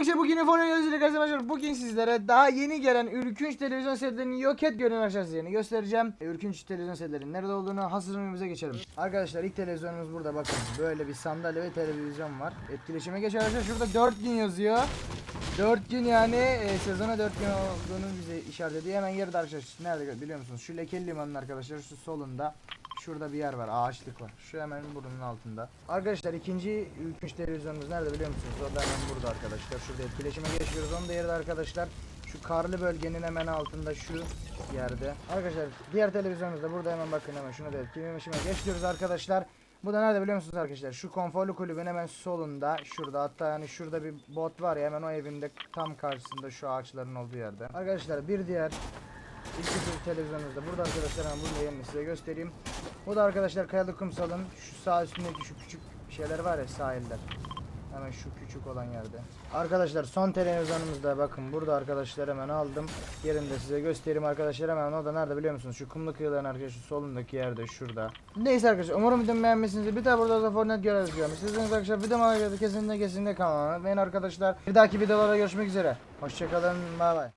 İşte bugün informa gözüyle arkadaşlar bugün sizlere daha yeni gelen ürkünç televizyon setlerinin yok et görünen aşağısını göstereceğim. Ürkünç televizyon setlerinin nerede olduğunu hasırımıza geçelim. Arkadaşlar ilk televizyonumuz burada bakın. Böyle bir sandalye ve televizyon var. Etkileşime geç arkadaşlar şurada 4 gün yazıyor. 4 gün yani e, sezona 4 gün olduğunu bize işaret ediyor. Hemen yarıda arkadaşlar. Nerede biliyor musunuz? Şu lekeli limanın arkadaşlar şu solunda. Şurada bir yer var. Ağaçlık var. Şu hemen burnunun altında. Arkadaşlar ikinci ürkünç televizyonumuz nerede biliyor musunuz? O da hemen burada arkadaşlar. Şurada etkileşime geçiyoruz. Onun da yeri de arkadaşlar. Şu karlı bölgenin hemen altında şu yerde. Arkadaşlar diğer televizyonumuz da burada hemen bakın hemen şuna da etkileşime geçiyoruz arkadaşlar. Bu da nerede biliyor musunuz arkadaşlar? Şu konforlu kulübün hemen solunda. Şurada hatta yani şurada bir bot var ya hemen o evinde tam karşısında şu ağaçların olduğu yerde. Arkadaşlar bir diğer İlk bir televizyonumuz da burada arkadaşlar hemen bunu yerini size göstereyim. Bu da arkadaşlar Kayalı Kumsal'ın şu sağ üstündeki şu küçük şeyler var ya sahiller. Hemen şu küçük olan yerde. Arkadaşlar son televizyonumuzda bakın burada arkadaşlar hemen aldım. Yerini de size göstereyim arkadaşlar hemen o da nerede biliyor musunuz? Şu kumlu kıyıların arkadaşlar solundaki yerde şurada. Neyse arkadaşlar umarım videomu beğenmişsinizdir. Bir daha burada da Fortnite görev görmüş. Sizin arkadaşlar videomu kesinlikle kesinlikle kanalıma. Beğen arkadaşlar. Bir dahaki videolarda görüşmek üzere. Hoşçakalın. Bay bay.